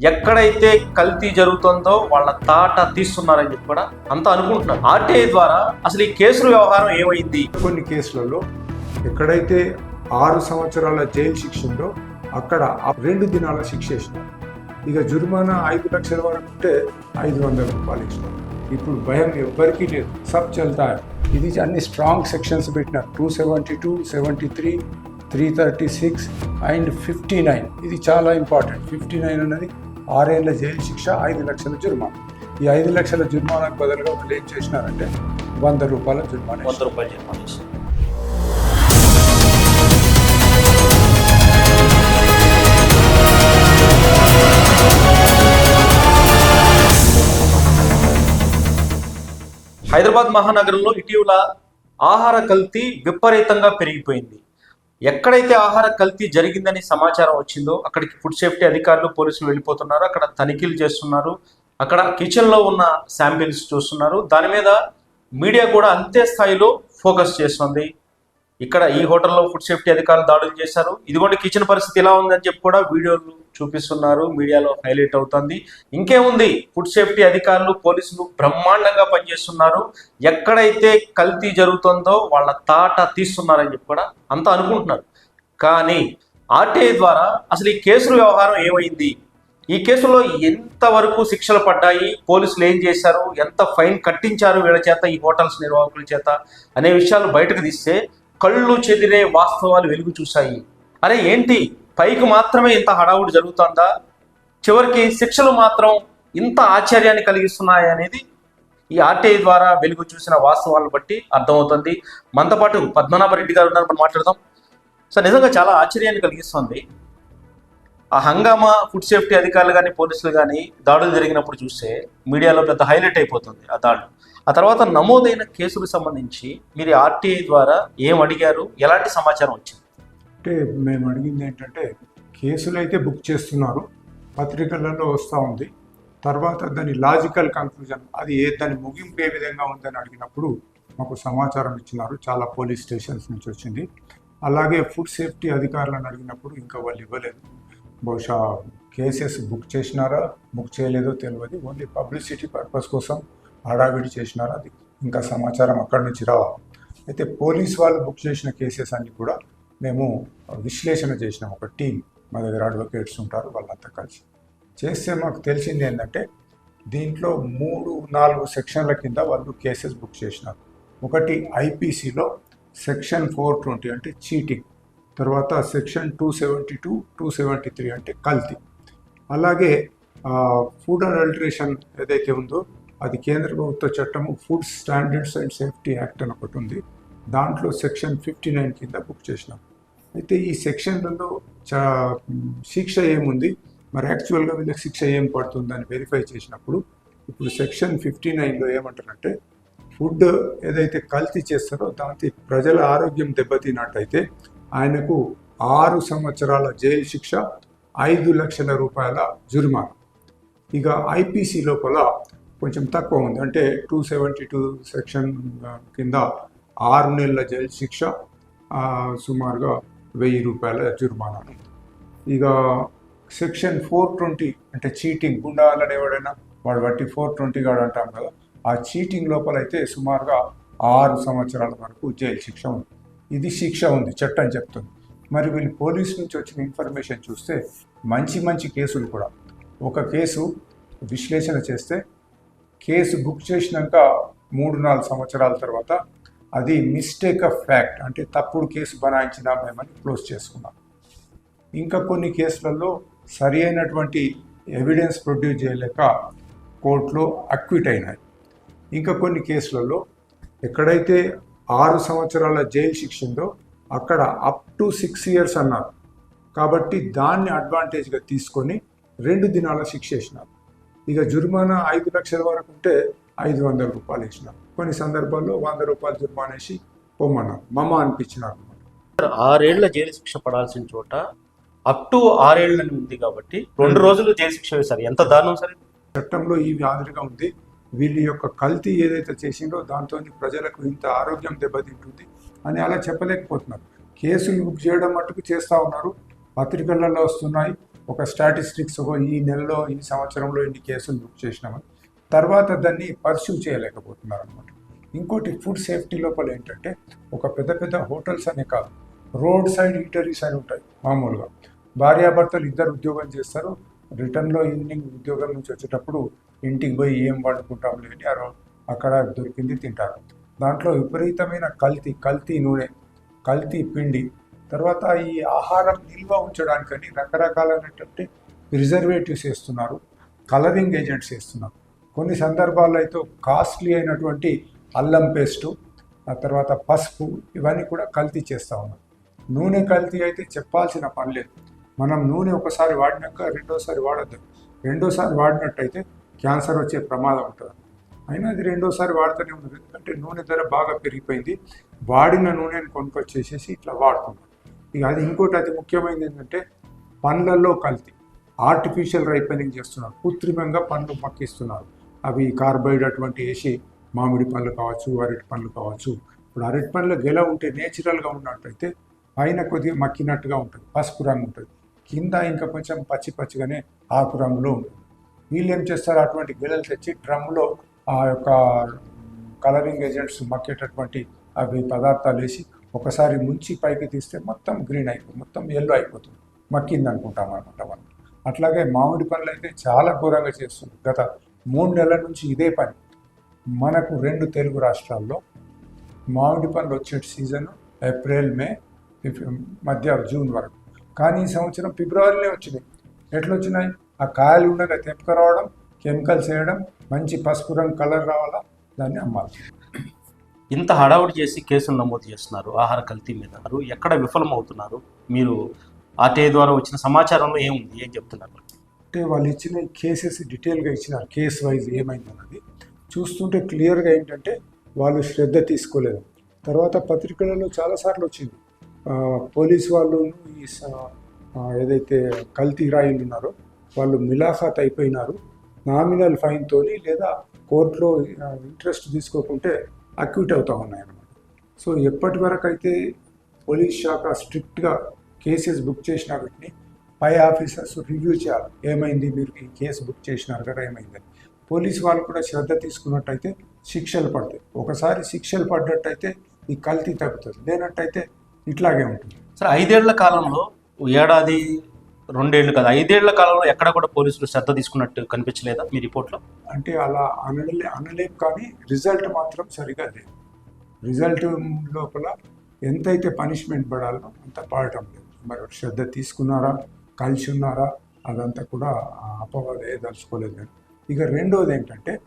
ఎక్కడైతే కల్తీ జరుగుతుందో వాళ్ళ తాట తీస్తున్నారని చెప్పి కూడా అంతా అనుకుంటున్నారు. ఆర్టీఐ ద్వారా అసలు ఈ కేసుల వ్యవహారం ఏమైంది? కొన్ని కేసులలో ఎక్కడైతే ఆరు సంవత్సరాల జైలు శిక్ష ఉందో అక్కడ ఆ రెండు దినాల శిక్ష వేసినారు ఇక జుర్మానా ఐదు లక్షల వరకు ఉంటే ఐదు వందల రూపాయలు ఇచ్చినారు ఇప్పుడు భయం ఎవ్వరికీ లేదు. సబ్ చల్తా. ఇది అన్ని స్ట్రాంగ్ సెక్షన్స్ పెట్టినారు two seventy two seventy three three thirty six and fifty nine. ఇది చాలా ఇంపార్టెంట్. ఫిఫ్టీ నైన్ అన్నది ఆరేళ్ళ జైలు శిక్ష ఐదు లక్షల జుర్మానా ఈ ఐదు లక్షల జుర్మానాకు బదులుగా వాళ్ళు ఏం చేసినారంటే వంద రూపాయల జుర్మానా వంద రూపాయలు జరిమానా. హైదరాబాద్ మహానగరంలో ఇటీవల ఆహార కల్తీ విపరీతంగా పెరిగిపోయింది. ఎక్కడైతే ఆహార కల్తీ జరిగిందని సమాచారం వచ్చిందో అక్కడికి ఫుడ్ సేఫ్టీ అధికారులు పోలీసులు వెళ్ళిపోతున్నారు. అక్కడ తనిఖీలు చేస్తున్నారు. అక్కడ కిచెన్లో ఉన్న శాంపిల్స్ చూస్తున్నారు. దాని మీద మీడియా కూడా అంతే స్థాయిలో ఫోకస్ చేస్తుంది. ఇక్కడ ఈ హోటల్లో ఫుడ్ సేఫ్టీ అధికారులు దాడులు చేశారు. ఇదిగోండి కిచెన్ పరిస్థితి ఎలా ఉందని చెప్పి కూడా వీడియోలు చూపిస్తున్నారు. మీడియాలో హైలైట్ అవుతుంది. ఇంకేముంది? ఫుడ్ సేఫ్టీ అధికారులు పోలీసులు బ్రహ్మాండంగా పనిచేస్తున్నారు. ఎక్కడైతే కల్తీ జరుగుతుందో వాళ్ళ తాట తీస్తున్నారని చెప్పి కూడా అంతా అనుకుంటున్నారు. కానీ ఆర్టీఐ ద్వారా అసలు ఈ కేసుల వ్యవహారం ఏమైంది? ఈ కేసులో ఎంతవరకు శిక్షలు పడ్డాయి? పోలీసులు ఏం చేశారు? ఎంత ఫైన్ కట్టించారు వీళ్ళ చేత ఈ హోటల్స్ నిర్వాహకుల చేత అనే విషయాలు బయటకు తీస్తే కళ్ళు చెదిరే వాస్తవాలు వెలుగు చూశాయి. అరే ఏంటి? పైకి మాత్రమే ఇంత హడావుడి జరుగుతుందా? చివరికి శిక్షలు మాత్రం ఇంత ఆశ్చర్యాన్ని కలిగిస్తున్నాయి అనేది ఈ ఆర్టీఐ ద్వారా వెలుగు చూసిన వాస్తవాలను బట్టి అర్థమవుతుంది. మనతో పాటు పద్మనాభరెడ్డి గారు ఉన్నారు మనం మాట్లాడదాం. సార్ నిజంగా చాలా ఆశ్చర్యాన్ని కలిగిస్తుంది. ఆ హంగామా ఫుడ్ సేఫ్టీ అధికారులు కానీ పోలీసులు కానీ దాడులు జరిగినప్పుడు చూస్తే మీడియాలో పెద్ద హైలైట్ అయిపోతుంది ఆ దాడులు. ఆ తర్వాత నమోదైన కేసులకు సంబంధించి మీరు ఆర్టీఐ ద్వారా ఏం అడిగారు? ఎలాంటి సమాచారం వచ్చింది? అంటే మేము అడిగింది ఏంటంటే కేసులు అయితే బుక్ చేస్తున్నారు పత్రికలలో వస్తూ ఉంది. తర్వాత దాని లాజికల్ కన్క్లూజన్ అది ఏ దాని ముగింపు ఏ విధంగా ఉందని అడిగినప్పుడు మాకు సమాచారం ఇచ్చినారు. చాలా పోలీస్ స్టేషన్స్ నుంచి వచ్చింది. అలాగే ఫుడ్ సేఫ్టీ అధికారులను అడిగినప్పుడు ఇంకా వాళ్ళు ఇవ్వలేదు. బహుశా కేసెస్ బుక్ చేసినారా బుక్ చేయలేదో తెలియదు. ఓన్లీ పబ్లిసిటీ పర్పస్ కోసం హడావిడి చేసినారా. అది ఇంకా సమాచారం అక్కడి నుంచి రావాలి అయితే పోలీస్ వాళ్ళు బుక్ చేసిన కేసెస్ అన్ని కూడా మేము విశ్లేషణ చేసినాం. ఒక టీం మా దగ్గర అడ్వకేట్స్ ఉంటారు వాళ్ళంతా కలిసి. చేస్తే మాకు తెలిసింది ఏంటంటే దీంట్లో మూడు నాలుగు సెక్షన్ల కింద వాళ్ళు కేసెస్ బుక్ చేసినారు. ఒకటి ఐపీసీలో సెక్షన్ ఫోర్ ట్వంటీ అంటే చీటింగ్ తర్వాత section two seventy two two seventy three అంటే కల్తీ. అలాగే ఫుడ్ అడల్ట్రేషన్ ఏదైతే ఉందో అది కేంద్ర ప్రభుత్వ చట్టము food standards and safety act అని ఒకటి ఉంది. దాంట్లో సెక్షన్ ఫిఫ్టీ నైన్ కింద బుక్ చేసినాం. అయితే ఈ సెక్షన్లలో చా శిక్ష ఏముంది? మరి యాక్చువల్గా వీళ్ళకి శిక్ష ఏం పడుతుందని వెరిఫై చేసినప్పుడు ఇప్పుడు సెక్షన్ ఫిఫ్టీ నైన్లో ఏమంటారంటే ఫుడ్ ఏదైతే కల్తీ చేస్తారో దాంతో ప్రజల ఆరోగ్యం దెబ్బతిన్నట్టయితే ఆయనకు ఆరు సంవత్సరాల జైలు శిక్ష ఐదు లక్షల రూపాయల జురిమానా. ఇక ఐపీసీ లోపల కొంచెం తక్కువ ఉంది. అంటే టూ సెవెంటీ టూ సెక్షన్ కింద ఆరు నెలల జైలు శిక్ష సుమారుగా వెయ్యి రూపాయల జుర్మానా. ఇక సెక్షన్ ఫోర్ ట్వంటీ అంటే చీటింగ్ గుండాలని ఎవడైనా వాడు బట్టి ఫోర్ ట్వంటీ గాడు అంటాం కదా ఆ చీటింగ్ లోపల అయితే సుమారుగా ఆరు సంవత్సరాల వరకు జైలు శిక్ష ఉంది. ఇది శిక్ష ఉంది చట్టం చెప్తుంది. మరి వీళ్ళు పోలీస్ నుంచి వచ్చిన ఇన్ఫర్మేషన్ చూస్తే మంచి మంచి కేసులు కూడా. ఒక కేసు విశ్లేషణ చేస్తే కేసు బుక్ చేసినాక మూడు నాలుగు సంవత్సరాల తర్వాత అది మిస్టేక్ ఆఫ్ ఫ్యాక్ట్ అంటే తప్పుడు కేసు బనాయించినా మేమని క్లోజ్ చేసుకున్నాం. ఇంకా కొన్ని కేసులలో సరి అయినటువంటి ఎవిడెన్స్ ప్రొడ్యూస్ చేయలేక కోర్టులో అక్విట్ అయినాయి. ఇంకా కొన్ని కేసులలో ఎక్కడైతే ఆరు సంవత్సరాల జైలు శిక్ష ఉందో అక్కడ అప్ టు సిక్స్ ఇయర్స్ అన్నారు. కాబట్టి దాన్ని అడ్వాంటేజ్గా తీసుకొని రెండు దినాల శిక్ష వేసినారు. ఇక జుర్మానా ఐదు లక్షల వరకు ఉంటే ఐదు వందల రూపాయలు వేసినారు కొన్ని సందర్భాల్లో వంద రూపాయలు జుర్మానా వేసి పొమ్మన్నారు మమ అనిపించినారు అన్నమాట ఆరేళ్ళ జైలు శిక్ష పడాల్సిన చోట అప్ టు ఆరేళ్ళని ఉంది కాబట్టి రెండు రోజులు జైలు శిక్ష వేశారు. ఎంత దారుణం సరే చట్టంలో ఈ మాదిరిగా ఉంది. వీళ్ళ యొక్క కల్తీ ఏదైతే చేసిందో దాంతో ప్రజలకు ఇంత ఆరోగ్యం దెబ్బతింటుంది అని అలా చెప్పలేకపోతున్నారు. కేసులు బుక్ చేయడం మట్టుకు చేస్తూ ఉన్నారు. పత్రికలలో వస్తున్నాయి. ఒక స్టాటిస్టిక్స్ ఒక ఈ నెలలో ఈ సంవత్సరంలో ఇన్ని కేసులు బుక్ చేసినామని తర్వాత దాన్ని పర్సూ చేయలేకపోతున్నారు అనమాట ఇంకోటి ఫుడ్ సేఫ్టీ లోపల ఏంటంటే ఒక పెద్ద పెద్ద హోటల్స్ అనే కాదు రోడ్ సైడ్ ఈటరీస్ అని ఉంటాయి మామూలుగా. భార్యాభర్తలు ఇద్దరు ఉద్యోగం చేస్తారు రిటర్న్లో ఈవినింగ్ ఉద్యోగం నుంచి వచ్చేటప్పుడు ఇంటికి పోయి ఏం వండుకుంటాం లేని అక్కడ దొరికింది తింటారు. దాంట్లో విపరీతమైన కల్తీ కల్తీ నూనె కల్తీ పిండి తర్వాత ఈ ఆహారం నిల్వ ఉంచడానికని రకరకాలైనటువంటి ప్రిజర్వేటివ్స్ వేస్తున్నారు కలరింగ్ ఏజెంట్స్ వేస్తున్నారు. కొన్ని సందర్భాల్లో అయితే కాస్ట్లీ అయినటువంటి అల్లం పేస్టు ఆ తర్వాత పసుపు ఇవన్నీ కూడా కల్తీ చేస్తూ ఉన్నారు. నూనె కల్తీ అయితే చెప్పాల్సిన పని లేదు. మనం నూనె ఒకసారి వాడినాక రెండోసారి వాడద్దు. రెండోసారి వాడినట్టయితే క్యాన్సర్ వచ్చే ప్రమాదం ఉంటుంది. అయినా అది రెండోసారి వాడుతూనే ఉన్నది. ఎందుకంటే నూనె ధర బాగా పెరిగిపోయింది. వాడిన నూనెని కొనుక్కొచ్చేసేసి ఇట్లా వాడుతున్నారు. ఇక అది ఇంకోటి అతి ముఖ్యమైనది ఏంటంటే పండ్లల్లో కల్తీ ఆర్టిఫిషియల్ రైపెనింగ్ చేస్తున్నారు. కృత్రిమంగా పండ్లు మక్కిస్తున్నారు అవి కార్బైడ్ అటువంటి వేసి మామిడి పండ్లు కావచ్చు అరటి పండ్లు కావచ్చు. ఇప్పుడు అరటి పండ్లు గెల ఉంటే నేచురల్గా ఉన్నట్టయితే పైన కొద్దిగా మక్కినట్టుగా ఉంటుంది పసుపు రంగు ఉంటుంది. కింద ఇంకా కొంచెం పచ్చి పచ్చిగానే ఆకు రంగులో ఉంటుంది. వీళ్ళు ఏం చేస్తారు? అటువంటి గెలలు తెచ్చి డ్రమ్లో ఆ యొక్క కలరింగ్ ఏజెంట్స్ మక్కేటటువంటి అవి పదార్థాలు వేసి ఒకసారి ముంచి పైకి తీస్తే మొత్తం గ్రీన్ అయిపోతుంది మొత్తం ఎల్లో అయిపోతుంది. మక్కింది అనుకుంటాం అనమాట మనం అట్లాగే మామిడి పనులు అయితే చాలా ఘోరంగా చేస్తుంది గత మూడు నెలల నుంచి ఇదే పని. మనకు రెండు తెలుగు రాష్ట్రాల్లో మామిడి పండ్లు వచ్చే సీజన్ ఏప్రిల్ మే మధ్య జూన్ వరకు. కానీ ఈ సంవత్సరం ఫిబ్రవరిలో వచ్చినాయి ఎట్లా వచ్చినాయి ఆ కాయలు ఉండగా తెప్పుకురావడం కెమికల్స్ వేయడం మంచి పసుపు రంగు కలర్ రావాలా? దాన్ని అమ్మాలి. ఇంత హడావుడి చేసి కేసులు నమోదు చేస్తున్నారు ఆహార కల్తీ మీద ఎక్కడ విఫలమవుతున్నారు? మీరు ఆర్టీఐ ద్వారా వచ్చిన సమాచారంలో ఏముంది? ఏం చెప్తున్నారు? అంటే వాళ్ళు ఇచ్చిన కేసెస్ డీటెయిల్గా ఇచ్చినారు కేసు వైజ్ ఏమైందన్నది చూస్తుంటే క్లియర్గా ఏంటంటే వాళ్ళు శ్రద్ధ తీసుకోలేదు. తర్వాత పత్రికలలో చాలాసార్లు వచ్చింది. ఆ, పోలీస్ వాళ్ళు ఈ స- ఏదైతే కల్తీ రాయిలు ఉన్నారో వాళ్ళు మిలాఖాత్ అయిపోయినారు. నామినల్ ఫైన్తో లేదా కోర్టులో ఇంట్రెస్ట్ తీసుకోకుంటే అక్యూట్ అవుతూ ఉన్నాయన్నమాట. సో ఎప్పటి వరకు అయితే పోలీస్ శాఖ స్ట్రిక్ట్గా కేసెస్ బుక్ చేసిన వీటిని పై ఆఫీసర్స్ రివ్యూ చేయాలి. ఏమైంది మీరు ఈ కేసు బుక్ చేసినారు కదా ఏమైందని పోలీస్ వాళ్ళు కూడా శ్రద్ధ తీసుకున్నట్టయితే శిక్షలు పడతాయి. ఒకసారి శిక్షలు పడ్డట్టయితే ఈ కల్తీ తగ్గుతుంది. లేనట్టయితే ఇట్లాగే ఉంటుంది. సార్ ఐదేళ్ళ కాలంలో ఏడాది రెండేళ్ళు కాదు ఐదేళ్ళ కాలంలో ఎక్కడ కూడా పోలీసులు శ్రద్ధ తీసుకున్నట్టు కనిపించలేదా మీ రిపోర్ట్లో? అంటే అలా అనలే అనలేం కానీ రిజల్ట్ మాత్రం సరిగా లేదు. రిజల్ట్ లోపల ఎంతైతే పనిష్మెంట్ పడాలో అంత పడటం లేదు. మరి శ్రద్ధ తీసుకున్నారా? కలిసి ఉన్నారా? అదంతా కూడా అపవాదే దలుచుకోలేదు నేను. ఇక రెండోది ఏంటంటే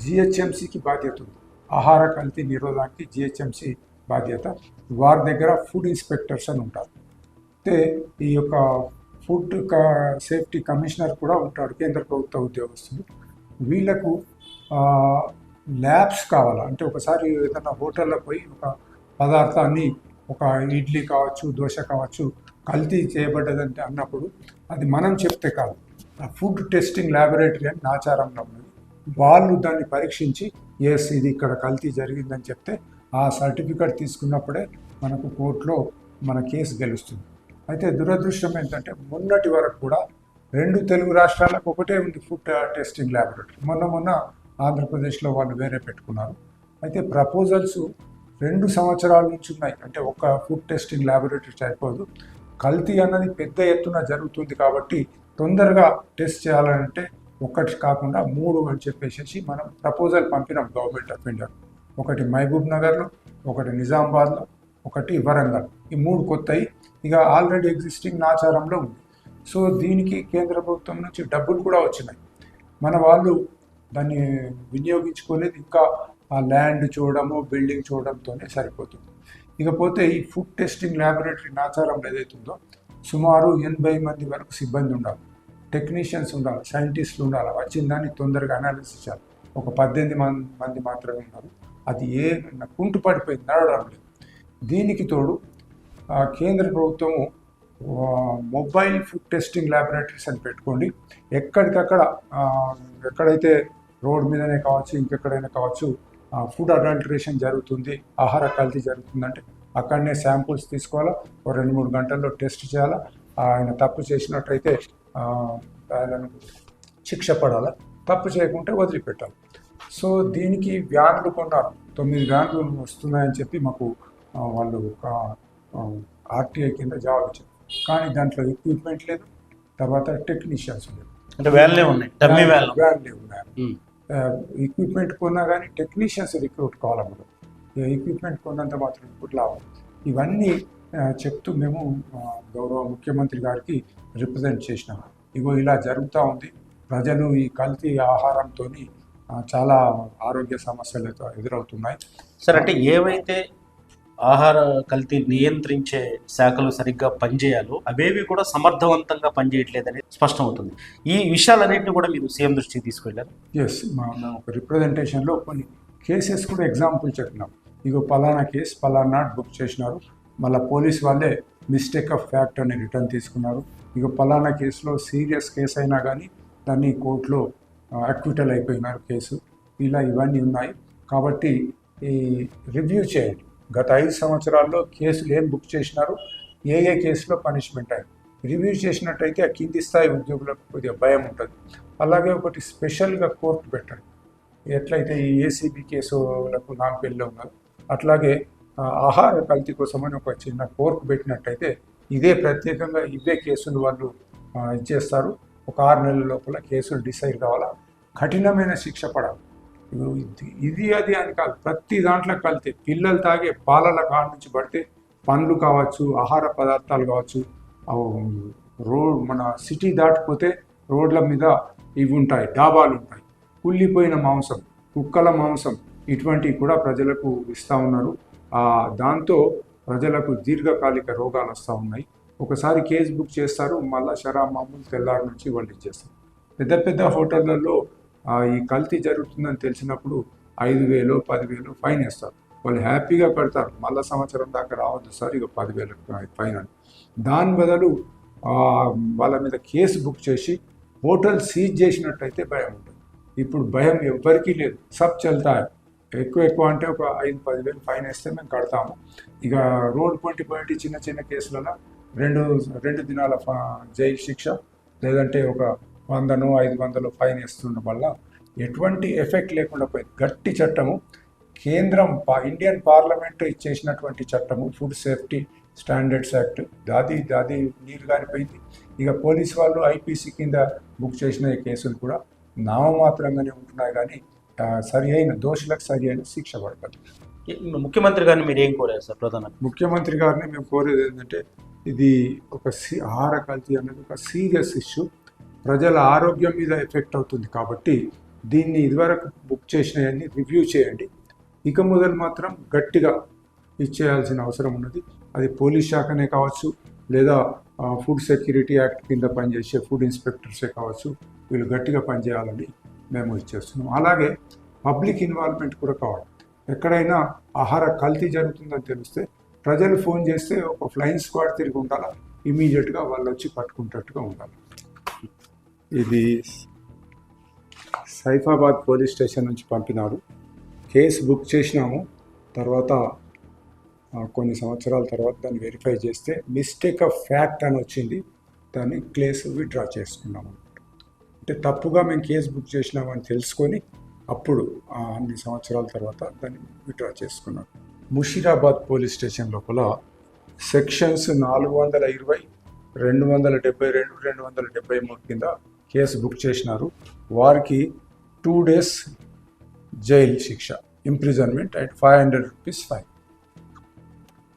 జిహెచ్ఎంసికి బాధ్యత ఉంది. ఆహార కల్తీ నిరోధానికి జిహెచ్ఎంసి బాధ్యత. వారి దగ్గర ఫుడ్ ఇన్స్పెక్టర్స్ అని ఉంటారు. అయితే ఈ యొక్క ఫుడ్ సేఫ్టీ కమిషనర్ కూడా ఉంటాడు కేంద్ర ప్రభుత్వ ఉద్యోగస్తులు వీళ్ళకు ల్యాబ్స్ కావాలా? అంటే ఒకసారి ఏదైనా హోటల్లో పోయి ఒక పదార్థాన్ని ఒక ఇడ్లీ కావచ్చు దోశ కావచ్చు కల్తీ చేయబడ్డదంటే అన్నప్పుడు అది మనం చెప్తే కాదు. ఆ ఫుడ్ టెస్టింగ్ ల్యాబొరేటరీ అని నాచారంలో ఉన్నది. వాళ్ళు దాన్ని పరీక్షించి ఎస్ ఇది ఇక్కడ కల్తీ జరిగిందని చెప్తే ఆ సర్టిఫికేట్ తీసుకున్నప్పుడే మనకు కోర్టులో మన కేసు గెలుస్తుంది. అయితే దురదృష్టం ఏంటంటే మొన్నటి వరకు కూడా రెండు తెలుగు రాష్ట్రాలకు ఒకటే ఉంది ఫుడ్ టెస్టింగ్ ల్యాబొరేటరీ. మొన్న మొన్న ఆంధ్రప్రదేశ్లో వాళ్ళు వేరే పెట్టుకున్నారు. అయితే ప్రపోజల్స్ రెండు సంవత్సరాల నుంచి ఉన్నాయి. అంటే ఒక ఫుడ్ టెస్టింగ్ ల్యాబొరేటరీ సరిపోదు. కల్తీ అన్నది పెద్ద ఎత్తున జరుగుతుంది కాబట్టి తొందరగా టెస్ట్ చేయాలంటే ఒకటి కాకుండా మూడు అని చెప్పేసి మనం ప్రపోజల్ పంపినాం గవర్నమెంట్ ఆఫ్ ఇండియా ఒకటి మహబూబ్ నగర్లో ఒకటి నిజామాబాద్లో ఒకటి వరంగల్. ఈ మూడు కొత్తవి ఇక ఆల్రెడీ ఎగ్జిస్టింగ్ నాచారంలో ఉంది. సో దీనికి కేంద్ర ప్రభుత్వం నుంచి డబ్బులు కూడా వచ్చినాయి. మన వాళ్ళు దాన్ని వినియోగించుకోలేదు ఇంకా ఆ ల్యాండ్ చూడడము బిల్డింగ్ చూడడంతోనే సరిపోతుంది. ఇకపోతే ఈ ఫుడ్ టెస్టింగ్ ల్యాబొరేటరీ నాచారంలో ఏదైతుందో సుమారు ఎనభై మంది వరకు సిబ్బంది ఉండాలి. టెక్నీషియన్స్ ఉండాలి సైంటిస్టులు ఉండాలి. వచ్చిన దాన్ని తొందరగా అనాలిసిస్ చేయాలి. ఒక పద్దెనిమిది మంది మంది మాత్రమే ఉన్నారు. అది ఏ కుంటు పడిపోయింది నడవడం లేదు. దీనికి తోడు కేంద్ర ప్రభుత్వము మొబైల్ ఫుడ్ టెస్టింగ్ ల్యాబొరేటరీస్ అని పెట్టుకోండి. ఎక్కడికక్కడ ఎక్కడైతే రోడ్ మీదనే కావచ్చు ఇంకెక్కడైనా కావచ్చు ఫుడ్ అడల్టరేషన్ జరుగుతుంది ఆహార కల్తీ జరుగుతుందంటే అక్కడనే శాంపుల్స్ తీసుకోవాలా ఒక రెండు మూడు గంటల్లో టెస్ట్ చేయాలా ఆయన తప్పు చేసినట్టయితే ఆయనను శిక్ష పడాలా తప్పు చేయకుంటే వదిలిపెట్టాలి. సో దీనికి వ్యాన్లు కొన్నారు తొమ్మిది వ్యాన్లు వస్తున్నాయని చెప్పి మాకు వాళ్ళు ఆర్టీఐ కింద జవాబు ఇచ్చారు. కానీ దాంట్లో ఎక్విప్మెంట్ లేదు తర్వాత టెక్నీషియన్స్ లేదు అంటే వ్యాన్లే ఉన్నాయి డమ్మీ వ్యాన్లు వ్యాన్లే. ఉన్నాయి. ఎక్విప్మెంట్ కొన్నా కానీ టెక్నీషియన్స్ రిక్రూట్ కావాలి ఎక్విప్మెంట్ కొన్నంత మాత్రం ఇప్పుడు లాభం. ఇవన్నీ చెప్తూ మేము గౌరవ ముఖ్యమంత్రి గారికి రిప్రజెంట్ చేసినాం. ఇగో ఇలా జరుగుతూ ఉంది. ప్రజలు ఈ కల్తీ ఆహారంతో చాలా ఆరోగ్య సమస్యలతో ఎదురవుతున్నాయి. సరే అంటే ఏవైతే ఆహార కల్తీ నియంత్రించే శాఖలు సరిగ్గా పనిచేయాలో అవేవి కూడా సమర్థవంతంగా పనిచేయట్లేదని స్పష్టం అవుతుంది ఈ విషయాలన్నింటినీ కూడా మీరు సీఎం దృష్టికి తీసుకెళ్ళారు ఎస్ మా ఒక రిప్రజెంటేషన్లో కొన్ని కేసెస్ కూడా ఎగ్జాంపుల్ చెప్పినాం. ఇగో పలానా కేసు పలానా బుక్ చేసినారు. మళ్ళీ పోలీస్ వాళ్ళే మిస్టేక్ ఆఫ్ ఫ్యాక్ట్ అని రిటర్న్ తీసుకున్నారు. ఇక పలానా కేసులో సీరియస్ కేసు అయినా కానీ దాన్ని కోర్టులో అక్విటల్ అయిపోయినారు కేసు. ఇలా ఇవన్నీ ఉన్నాయి. కాబట్టి ఈ రివ్యూ చేయండి. గత ఐదు సంవత్సరాల్లో కేసులు ఏం బుక్ చేసినారు? ఏ ఏ కేసులో పనిష్మెంట్ అయింది? రివ్యూ చేసినట్టయితే ఆ కింది స్థాయి ఉద్యోగులకు కొద్దిగా భయం ఉంటుంది. అలాగే ఒకటి స్పెషల్గా కోర్టు పెట్టండి ఎట్లయితే ఈ ఏసీబీ కేసులకు నాంపల్లిలో ఉన్నారు. అట్లాగే ఆహార కల్తీ కోసమని ఒక చిన్న కోర్టు పెట్టినట్టయితే ఇదే ప్రత్యేకంగా ఇవే కేసులు వాళ్ళు ఇచ్చేస్తారు. ఒక ఆరు నెలల లోపల కేసులు డిసైడ్ కావాలా? కఠినమైన శిక్ష పడాలి. ఇది- ఇది అది అని కాదు. ప్రతి దాంట్లో కలితే పిల్లలు తాగే పాలల కాడ నుంచి పడితే పండ్లు కావచ్చు ఆహార పదార్థాలు కావచ్చు రోడ్ మన సిటీ దాటిపోతే రోడ్ల మీద ఇవి ఉంటాయి డాబాలు ఉంటాయి. కుళ్ళిపోయిన మాంసం కుక్కల మాంసం ఇటువంటివి కూడా ప్రజలకు ఇస్తూ ఉన్నారు. దాంతో ప్రజలకు దీర్ఘకాలిక రోగాలు వస్తూ ఉన్నాయి. ఒకసారి కేసు బుక్ చేస్తారు మళ్ళీ షరా మామూలు తెల్లారి నుంచి వాళ్ళు ఇచ్చేస్తారు. పెద్ద పెద్ద హోటళ్ళలో ఈ కల్తీ జరుగుతుందని తెలిసినప్పుడు ఐదు వేలు పదివేలు ఫైన్ వేస్తారు. వాళ్ళు హ్యాపీగా కడతారు మళ్ళా సంవత్సరం దాకా రావద్దు సార్ ఇక పదివేలు ఫైన్ అని. దాని బదులు వాళ్ళ మీద కేసు బుక్ చేసి హోటల్ సీజ్ చేసినట్టయితే భయం ఉంటుంది. ఇప్పుడు భయం ఎవ్వరికీ లేదు. సబ్ చల్తాయి ఎక్కువ ఎక్కువ అంటే ఒక ఐదు పదివేలు ఫైన్ వేస్తే మేము కడతాము. ఇక రోడ్ పొంటి పొంటి చిన్న చిన్న కేసులలో రెండు రెండు దినాల ఫా- జైలు శిక్ష లేదంటే ఒక వందను ఐదు వందలు ఫైన్ వేస్తుండడం వల్ల ఎటువంటి ఎఫెక్ట్ లేకుండా పోయింది. గట్టి చట్టము కేంద్రం పా- ఇండియన్ పార్లమెంట్ ఇచ్చేసినటువంటి చట్టము ఫుడ్ సేఫ్టీ స్టాండర్డ్స్ యాక్ట్ దాది దాది నీరు గారిపోయింది. ఇక పోలీస్ వాళ్ళు ఐపీసీ కింద బుక్ చేసిన కేసులు కూడా నామమాత్రంగానే ఉంటున్నాయి కానీ సరి అయిన దోషులకు సరి అయిన శిక్ష పడతారు ముఖ్యమంత్రి గారిని మీరు ఏం కోరారు సార్ ప్రధానంగా? ముఖ్యమంత్రి గారిని మేము కోరేది ఏంటంటే ఇది ఒక సి ఆహార కల్తీ అనేది ఒక సీరియస్ ఇష్యూ. ప్రజల ఆరోగ్యం మీద ఎఫెక్ట్ అవుతుంది కాబట్టి దీన్ని ఇదివరకు బుక్ చేసినవన్నీ రివ్యూ చేయండి. ఇక మొదలు మాత్రం గట్టిగా ఇచ్చేయాల్సిన అవసరం ఉన్నది. అది పోలీస్ శాఖనే కావచ్చు లేదా ఫుడ్ సెక్యూరిటీ యాక్ట్ కింద పనిచేసే ఫుడ్ ఇన్స్పెక్టర్సే కావచ్చు వీళ్ళు గట్టిగా పనిచేయాలని మేము ఇచ్చేస్తున్నాం. అలాగే పబ్లిక్ ఇన్వాల్వ్మెంట్ కూడా కావాలి. ఎక్కడైనా ఆహార కల్తీ జరుగుతుందని తెలిస్తే ప్రజలు ఫోన్ చేస్తే ఒక ఫ్లయింగ్ స్క్వాడ్ తిరిగి ఉండాలా? ఇమీడియట్గా వాళ్ళు వచ్చి పట్టుకుంటట్టుగా ఉండాలి. ఇది సైఫాబాద్ పోలీస్ స్టేషన్ నుంచి పంపినారు. కేసు బుక్ చేసినాము. తర్వాత కొన్ని సంవత్సరాల తర్వాత దాన్ని వెరిఫై చేస్తే మిస్టేక్ ఆఫ్ ఫ్యాక్ట్ అని వచ్చింది. దాన్ని కేసు విత్డ్రా చేసుకున్నాము. అంటే తప్పుగా మేము కేసు బుక్ చేసినామని తెలుసుకొని అప్పుడు ఆ, అన్ని సంవత్సరాల తర్వాత దాన్ని విత్డ్రా చేసుకున్నాం. ముషీరాబాద్ పోలీస్ స్టేషన్ లోపల సెక్షన్స్ నాలుగు వందల ఇరవై రెండు వందల డెబ్బై రెండు రెండు వందల డెబ్బై మూడు కింద కేసు బుక్ చేసినారు. వారికి టూ డేస్ జైలు శిక్ష imprisonment and five hundred rupees fine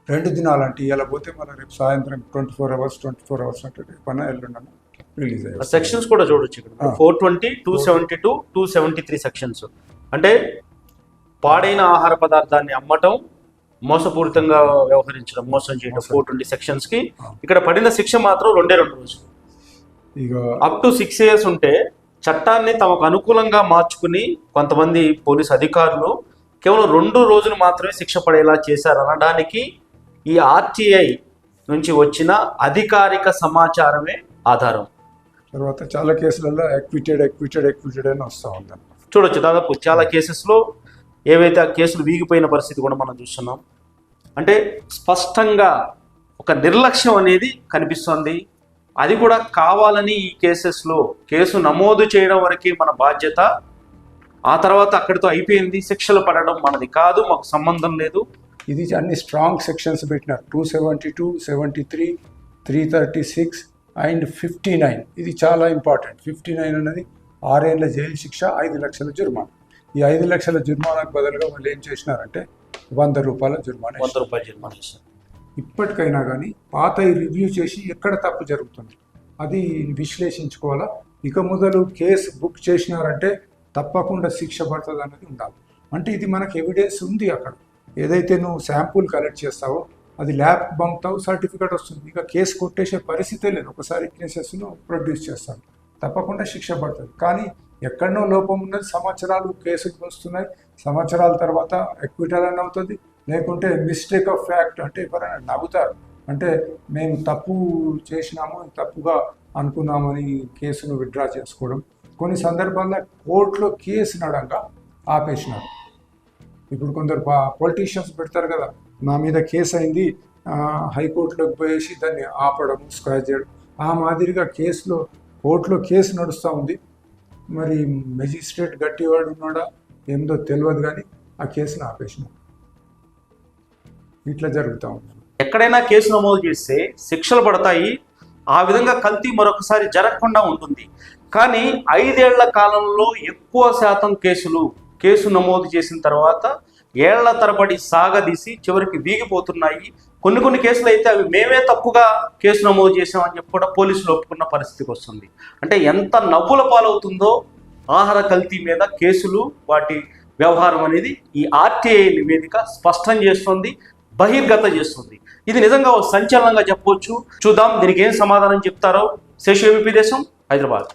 రెండు దినాలంటే ఇలా పోతే మనం రేపు సాయంత్రం twenty four hours twenty four hours అంటే రేపు అన్న ఎల్లుండన్న రిలీజ్ అయ్యారు సెక్షన్స్ కూడా చూడొచ్చు ఇక్కడ. Four twenty two seventy two two seventy three sections అంటే పాడైన ఆహార పదార్థాన్ని అమ్మటం మోసపూరితంగా వ్యవహరించడం మోసం చేయడం. ఫోర్ ట్వంటీ సెక్షన్స్కి. ఆ. ఇక్కడ పడిన శిక్ష మాత్రం రెండే రెండు రోజులు. అప్ టు సిక్స్ ఇయర్స్ ఉంటే చట్టాన్ని తమకు అనుకూలంగా మార్చుకుని కొంతమంది పోలీస్ అధికారులు కేవలం రెండు రోజులు మాత్రమే శిక్ష పడేలా చేశారు అనడానికి ఈ ఆర్టీఐ నుంచి వచ్చిన అధికారిక సమాచారమే ఆధారం. తర్వాత చాలా కేసులలో ఎక్విటెడ్ ఎక్విటెడ్ ఎక్విటెడ్ అని వస్తూ ఉంది చూడొచ్చు. దాదాపు చాలా కేసెస్లో ఏవైతే ఆ కేసులు వీగిపోయిన పరిస్థితి కూడా మనం చూస్తున్నాం. అంటే స్పష్టంగా ఒక నిర్లక్ష్యం అనేది కనిపిస్తోంది. అది కూడా కావాలని ఈ కేసెస్లో కేసు నమోదు చేయడం వరకే మన బాధ్యత. ఆ తర్వాత అక్కడితో అయిపోయింది. శిక్షలు పడడం మనది కాదు మాకు సంబంధం లేదు. ఇది అన్ని స్ట్రాంగ్ సెక్షన్స్ పెట్టినారు. Two seventy two seventy three three thirty six and fifty nine. ఇది చాలా ఇంపార్టెంట్. ఫిఫ్టీ నైన్ అనేది ఆరేళ్ళ జైలు శిక్ష ఐదు లక్షల జుర్మానా. ఈ ఐదు లక్షల జుర్మానాకు బదులుగా వాళ్ళు ఏం చేసినారంటే వంద రూపాయల జుర్మానా వంద. రూపాయలు జరిమానా. ఇప్పటికైనా కానీ పాత రివ్యూ చేసి ఎక్కడ తప్పు జరుగుతుంది? అది విశ్లేషించుకోవాలా? ఇక మొదలు కేసు బుక్ చేసినారంటే తప్పకుండా శిక్ష పడుతుంది అనేది ఉండాలి. అంటే ఇది మనకు ఎవిడెన్స్ ఉంది అక్కడ. ఏదైతే నువ్వు శాంపుల్ కలెక్ట్ చేస్తావో అది ల్యాబ్ పంపుతావు సర్టిఫికేట్ వస్తుంది. ఇక కేసు కొట్టేసే పరిస్థితే లేదు. ఒకసారి కేసెస్ను ప్రొడ్యూస్ చేస్తాను తప్పకుండా శిక్ష పడుతుంది. కానీ ఎక్కడనో లోపం ఉన్నది. సంవత్సరాలు కేసులు వస్తున్నాయి. సంవత్సరాల తర్వాత ఎక్విటల్ అని అవుతుంది. లేకుంటే మిస్టేక్ ఆఫ్ ఫ్యాక్ట్ అంటే ఎవరైనా నవ్వుతారు. అంటే మేము తప్పు చేసినాము తప్పుగా అనుకున్నామని కేసును విత్డ్రా చేసుకోవడం. కొన్ని సందర్భాల్లో కోర్టులో కేసు నడంగా ఆపేసినారు. ఇప్పుడు కొందరు పొలిటీషియన్స్ పెడతారు కదా నా మీద కేసు అయింది హైకోర్టులోకి పోయేసి దాన్ని ఆపడం స్క్వాచ్ చేయడం. ఆ మాదిరిగా కేసులో కోర్టులో కేసు నడుస్తూ ఉంది. మరి మెజిస్ట్రేట్ గట్టివాడు ఉన్నాడా? ఏందో తెలియదు కానీ ఆ కేసును ఆపేసినారు. ఇట్లా జరుగుతూ ఉంది. ఎక్కడైనా కేసు నమోదు చేస్తే శిక్షలు పడతాయి ఆ విధంగా కల్తీ మరొకసారి జరగకుండా ఉంటుంది. కానీ ఐదేళ్ళ కాలంలో ఎక్కువ శాతం కేసులు కేసు నమోదు చేసిన తర్వాత ఏళ్ళ తరబడి సాగదీసి చివరికి వీగిపోతున్నాయి. కొన్ని కొన్ని కేసులు అయితే అవి మేమే తప్పుగా కేసు నమోదు చేసామని చెప్పి కూడా పోలీసులు ఒప్పుకున్న పరిస్థితికి వస్తుంది. అంటే ఎంత నవ్వుల పాలవుతుందో ఆహార కల్తీ మీద కేసులు వాటి వ్యవహారం అనేది ఈ ఆర్టీఐ నివేదిక స్పష్టం చేస్తుంది. బహిర్గత చేస్తుంది. ఇది నిజంగా సంచలనంగా చెప్పవచ్చు చూద్దాం దీనికి ఏం సమాధానం చెప్తారో. శేషు ఏబీపీ దేశం హైదరాబాద్.